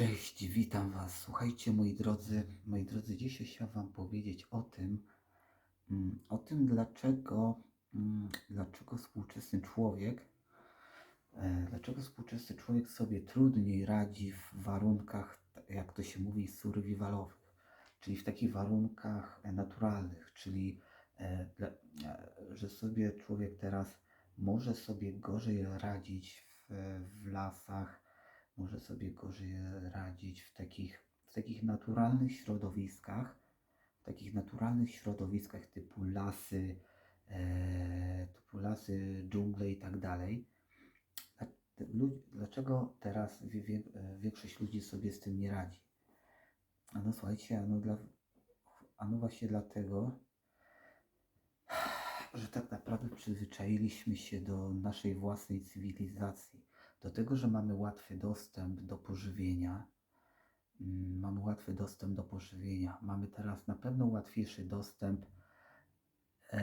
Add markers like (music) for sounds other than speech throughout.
Cześć, witam Was. Słuchajcie, moi drodzy, moi drodzy, dzisiaj chciałem Wam powiedzieć o tym, mm, o tym, dlaczego, mm, dlaczego współczesny człowiek, e, dlaczego współczesny człowiek sobie trudniej radzi w warunkach, jak to się mówi, survivalowych, czyli w takich warunkach e, naturalnych, czyli e, że sobie człowiek teraz może sobie gorzej radzić w, w lasach, może sobie gorzej radzić w takich, w takich naturalnych środowiskach, w takich naturalnych środowiskach typu lasy, e, typu lasy, dżungle i tak dalej. Dlaczego teraz większość ludzi sobie z tym nie radzi? A no słuchajcie, ano, dla, ano właśnie dlatego, że tak naprawdę przyzwyczailiśmy się do naszej własnej cywilizacji, do tego, że mamy łatwy dostęp do pożywienia. Mm, Mamy łatwy dostęp do pożywienia. Mamy teraz na pewno łatwiejszy dostęp e,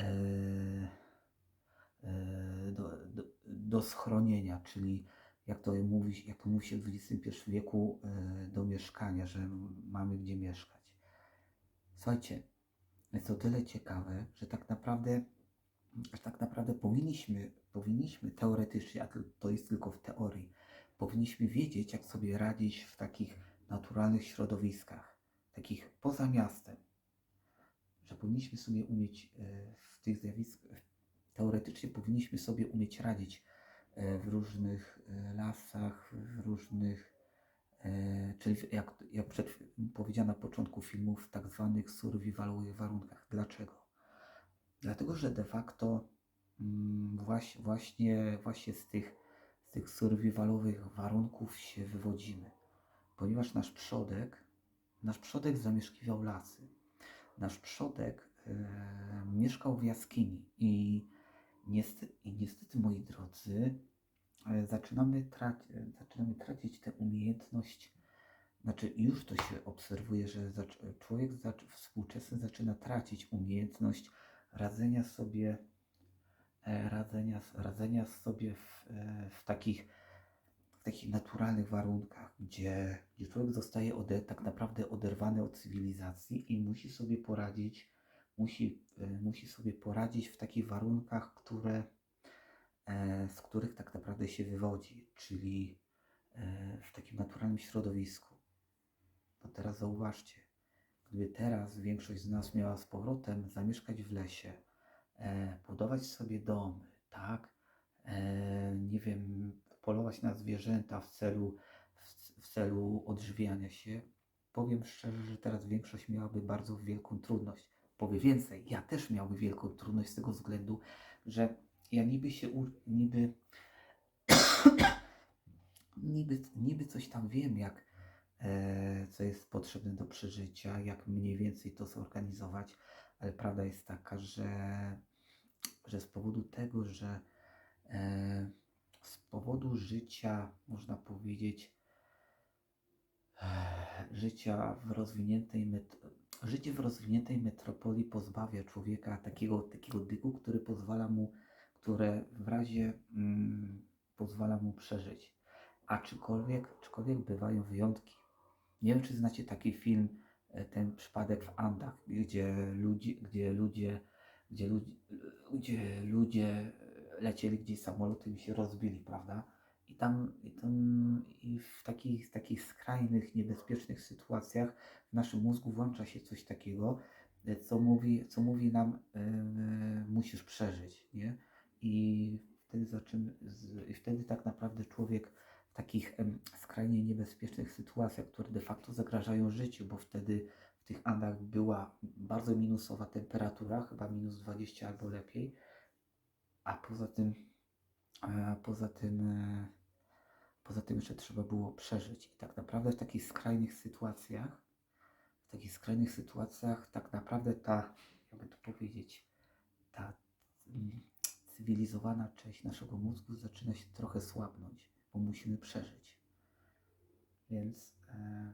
e, do, do, do schronienia, czyli jak to mówi, jak to mówi się w XXI wieku, e, do mieszkania, że mamy gdzie mieszkać. Słuchajcie, jest to tyle ciekawe, że tak naprawdę, że tak naprawdę powinniśmy, powinniśmy teoretycznie, a to, jest tylko w teorii, powinniśmy wiedzieć, jak sobie radzić w takich naturalnych środowiskach, takich poza miastem, że powinniśmy sobie umieć e, w tych zjawiskach, teoretycznie powinniśmy sobie umieć radzić e, w różnych e, lasach, w różnych, czyli jak, jak przed, powiedziano na początku filmu, w tak zwanych survivalowych warunkach. Dlaczego? Dlatego, że de facto mm, właśnie, właśnie, właśnie z tych, z tych survivalowych warunków się wywodzimy. Ponieważ nasz przodek, nasz przodek zamieszkiwał lasy. Nasz przodek e, mieszkał w jaskini i niestety, i niestety moi drodzy, e, zaczynamy, traci, zaczynamy tracić tę umiejętność, znaczy już to się obserwuje, że człowiek współczesny zaczyna tracić umiejętność radzenia sobie, e, radzenia, radzenia sobie w, e, w takich w takich naturalnych warunkach, gdzie, gdzie człowiek zostaje ode, tak naprawdę oderwany od cywilizacji i musi sobie poradzić, musi, e, musi sobie poradzić w takich warunkach, które, z których tak naprawdę się wywodzi, czyli w takim naturalnym środowisku. Bo teraz zauważcie, gdyby teraz większość z nas miała z powrotem zamieszkać w lesie, e, budować sobie domy, tak, e, nie wiem, polować na zwierzęta w celu, w, w celu odżywiania się, powiem szczerze, że teraz większość miałaby bardzo wielką trudność. Powie więcej, ja też miałbym wielką trudność z tego względu, że ja niby się, u, niby, (coughs) niby, niby coś tam wiem, jak, co jest potrzebne do przeżycia, jak mniej więcej to zorganizować, ale prawda jest taka, że, że z powodu tego, że e, z powodu życia, można powiedzieć, e, życia w rozwiniętej życie w rozwiniętej metropolii pozbawia człowieka takiego, takiego dygu, który pozwala mu, które w razie mm, pozwala mu przeżyć. Aczkolwiek, aczkolwiek bywają wyjątki. Nie wiem, czy znacie taki film, e, ten przypadek w Andach, gdzie ludzie, gdzie ludzie, gdzie ludzie, gdzie ludzie lecieli gdzieś samolotem i się rozbili, prawda? I tam, i tam i w takich, takich skrajnych, niebezpiecznych sytuacjach w naszym mózgu włącza się coś takiego, e, co mówi, co mówi nam, e, musisz przeżyć, nie? I wtedy, zaczyn, z, i wtedy tak naprawdę człowiek takich skrajnie niebezpiecznych sytuacjach, które de facto zagrażają życiu, bo wtedy w tych Andach była bardzo minusowa temperatura, chyba minus 20 albo lepiej, a poza tym, a poza tym, e, poza tym jeszcze trzeba było przeżyć. I tak naprawdę w takich skrajnych sytuacjach, w takich skrajnych sytuacjach tak naprawdę ta, jakby to powiedzieć, ta mm, cywilizowana część naszego mózgu zaczyna się trochę słabnąć, bo musimy przeżyć. Więc e,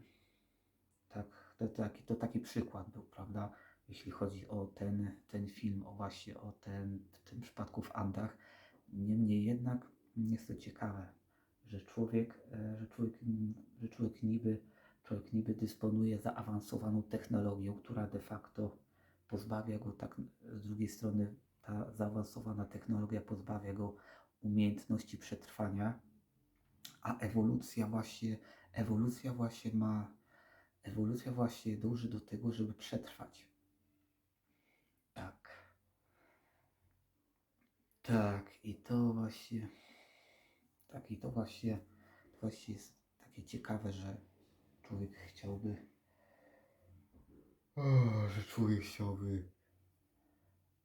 tak, to, taki, to taki przykład był, prawda? Jeśli chodzi o ten, ten film, o właśnie o ten, tym przypadku w Andach. Niemniej jednak jest to ciekawe, że człowiek, e, że człowiek, że człowiek niby, człowiek niby dysponuje zaawansowaną technologią, która de facto pozbawia go tak, z drugiej strony ta zaawansowana technologia pozbawia go umiejętności przetrwania, a ewolucja właśnie, ewolucja właśnie ma, ewolucja właśnie dąży do tego, żeby przetrwać. Tak. Tak, i to właśnie, tak, i to właśnie, to właśnie jest takie ciekawe, że człowiek chciałby, o, że człowiek chciałby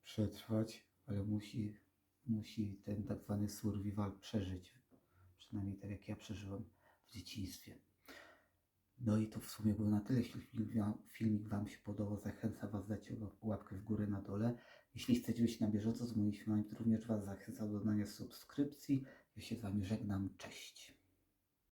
przetrwać, ale musi, musi ten tak zwany survival przeżyć. Przynajmniej tak jak ja przeżyłem w dzieciństwie. No i to w sumie było na tyle. Jeśli filmik Wam się podobał, zachęcam Was dać łapkę w górę na dole. Jeśli chcecie być na bieżąco z moimi filmami, to również Was zachęcam do dania subskrypcji. Ja się z Wami żegnam. Cześć.